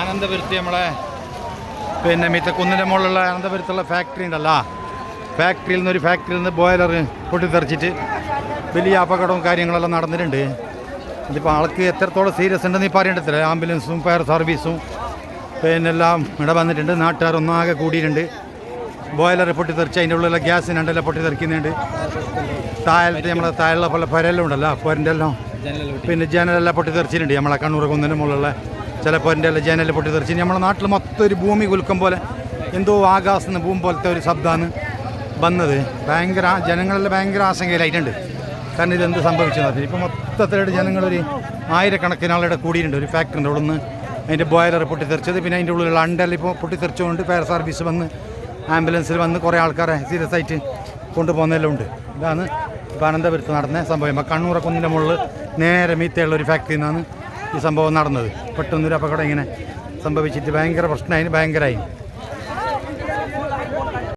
അനന്തപുരത്ത് നമ്മളെ പിന്നെ മിത്ത കുന്നിന്റെ മുകളിലുള്ള അനന്തപുരത്തുള്ള ഫാക്ടറി ഉണ്ടല്ലോ. ഫാക്ടറിയിൽ നിന്ന് ഒരു ഫാക്ടറിയിൽ നിന്ന് ബോയിലർ പൊട്ടിത്തെറിച്ചിട്ട് വലിയ അപകടവും കാര്യങ്ങളെല്ലാം നടന്നിട്ടുണ്ട്. ഇതിപ്പോൾ ആൾക്ക് എത്രത്തോളം സീരിയസ് ഉണ്ടെന്ന് ഇപ്പോൾ അറിയേണ്ടത്തില്ല ആംബുലൻസും ഫയർ സർവീസും പിന്നെ എല്ലാം ഇവിടെ വന്നിട്ടുണ്ട്. നാട്ടുകാർ ഒന്നാകെ കൂടിയിട്ടുണ്ട്. ബോയിലർ പൊട്ടിത്തെറിച്ച് അതിന്റെ ഉള്ളിലുള്ള ഗ്യാസിനുണ്ടല്ലോ പൊട്ടിത്തെറിക്കുന്നുണ്ട്. താഴത്തെ നമ്മളെ താഴെയുള്ള പോലെ പുരയെല്ലാം ഉണ്ടല്ലോ പുരന്റെ എല്ലാം. പിന്നെ ജനലെല്ലാം പൊട്ടിത്തെറിച്ചിട്ടുണ്ട് നമ്മളെ കണ്ണൂർ കുന്നിന് മുകളിലുള്ള ചില എന്റെ എല്ലാം ജനൽ പൊട്ടിത്തെറിച്ച് നമ്മളെ നാട്ടിൽ മൊത്തം ഒരു ഭൂമി കുലുക്കം പോലെ എന്തോ ആകാശം നിന്ന് ഭൂമി പോലത്തെ ഒരു ശബ്ദമാണ് വന്നത്. ഭയങ്കര ജനങ്ങളെല്ലാം ഭയങ്കര ആശങ്കയിലായിട്ടുണ്ട്. കാരണം ഇതെന്ത് സംഭവിച്ചത് ഇപ്പം മൊത്തത്തിലായിട്ട് ജനങ്ങളൊരു ആയിരക്കണക്കിന് ആളുടെ കൂടിയിട്ടുണ്ട്. ഒരു ഫാക്ടറിന്റെ ഉള്ളിൽ നിന്ന് അതിന്റെ ബോയിലർ പൊട്ടിത്തെറിച്ചത്. പിന്നെ അതിന്റെ ഉള്ളിലുള്ള അണ്ടെല്ലാം ഇപ്പോൾ പൊട്ടിത്തെറിച്ചുകൊണ്ട് ഫയർ സർവീസ് വന്ന് ആംബുലൻസിൽ വന്ന് കുറേ ആൾക്കാരെ സീരിയസ് ആയിട്ട് കൊണ്ടുപോകുന്നതെല്ലാം ഉണ്ട്. ഇതാണ് ഇപ്പോൾ അനന്തപുരത്ത് നടന്ന സംഭവം. ഇപ്പോൾ കണ്ണൂർ കുന്നിന്റെ മുകളിൽ നേരെ മീത്തയുള്ള ഒരു ഫാക്ടറിയിൽ നിന്നാണ് ഈ സംഭവം നടന്നത്. പെട്ടെന്നൊരു അപകടം ഇങ്ങനെ സംഭവിച്ചിട്ട് ഭയങ്കര പ്രശ്നമായി ഭയങ്കരമായി.